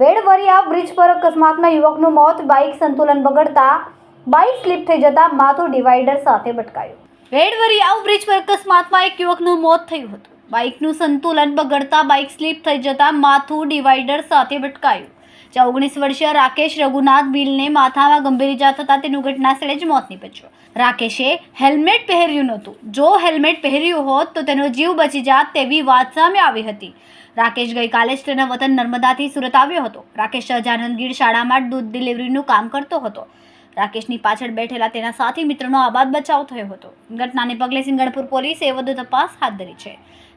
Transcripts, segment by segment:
વેડવરિયા bridge પર અકસ્માતમાં યુવકનું મોત, બાઇક સંતુલન બગડતા બાઇક સ્લીપ થઈ જતા માથું ડિવાઈડર સાથે ભટકાયું. વેડવરિયા બ્રિજ પર અકસ્માતમાં એક યુવકનું મોત થયું હતું. બાઇકનું સંતુલન બગડતા બાઇક સ્લીપ થઈ જતા માથું ડિવાઈડર સાથે ભટકાયું. જ્યાં ઓગણીસ વર્ષીય રાકેશ રઘુનાથ બિલને માથામાં ગંભીર ઇજા થતાં તેનું ઘટના સ્થળે જ મોત નીપજ્યું. રાકેશે હેલ્મેટ પહેર્યું નહોતું. જો હેલ્મેટ પહેર્યું હોત તો તેનો જીવ બચી જાત તેવી વાત સામે આવી હતી. રાકેશ ગઈકાલે જ તેના વતન નર્મદાથી સુરત આવ્યો હતો. રાકેશ સહજાનંદ ગીર શાળામાં દૂધ ડિલિવરીનું કામ કરતો હતો. રાકેશની પાછળ બેઠેલા તેના સાથી મિત્રનો આબાદ બચાવ થયો હતો. ઘટનાને પગલે સિંગણપુર પોલીસે વધુ તપાસ હાથ ધરી છે.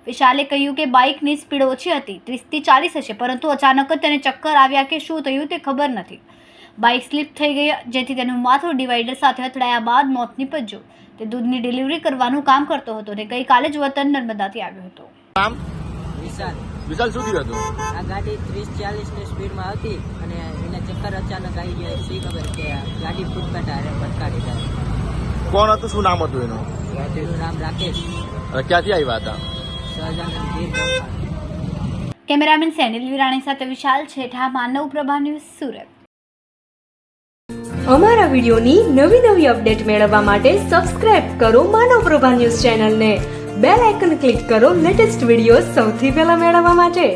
વિશાલે કહ્યું કે બાઇકની સ્પીડ ઓછી હતી ત્રીસથી ચાલીસ હશે પરંતુ અચાનક જ તેને ચક્કર આવ્યા કે શું થયું તે ખબર નથી. બાઇક સ્લીપ થઈ ગઈ જેથી તેનું માથું ડિવાઈડર સાથે અથડાયા બાદ મોત નીપજ્યું. તે દૂધની ડિલિવરી કરવાનું કામ કરતો હતો અને ગઈકાલે જ વતન નર્મદાથી આવ્યો હતો. આમ વિશાલ. વિશાલ શું થયું હતું? આ ગાડી ત્રીસ ચાલીસની સ્પીડમાં હતી અને એને ચક્કર અચાનક આવી ગયા શી ખબર? ગાડી ફૂટપાથ હારે ભટકાડી જાય કોણ હતું? શું નામ હતું એનું? ગાડીનું નામ રાકેશ. ક્યાંથી આવ્યા હતા? સહજાનંદ ગીર કેમેરામેન સેનિલ વિરાણી સાથે વિશાલ છેઠા માનવ પ્રભા ન્યૂઝ સુરત. અમારા વિડીયોની નવી નવી અપડેટ મેળવવા માટે સબસ્ક્રાઇબ કરો માનવ પ્રભા ન્યૂઝ ચેનલને. બેલ આઇકન ક્લિક કરો લેટેસ્ટ વીડિયો સૌથી પહેલા મેળવવા માટે.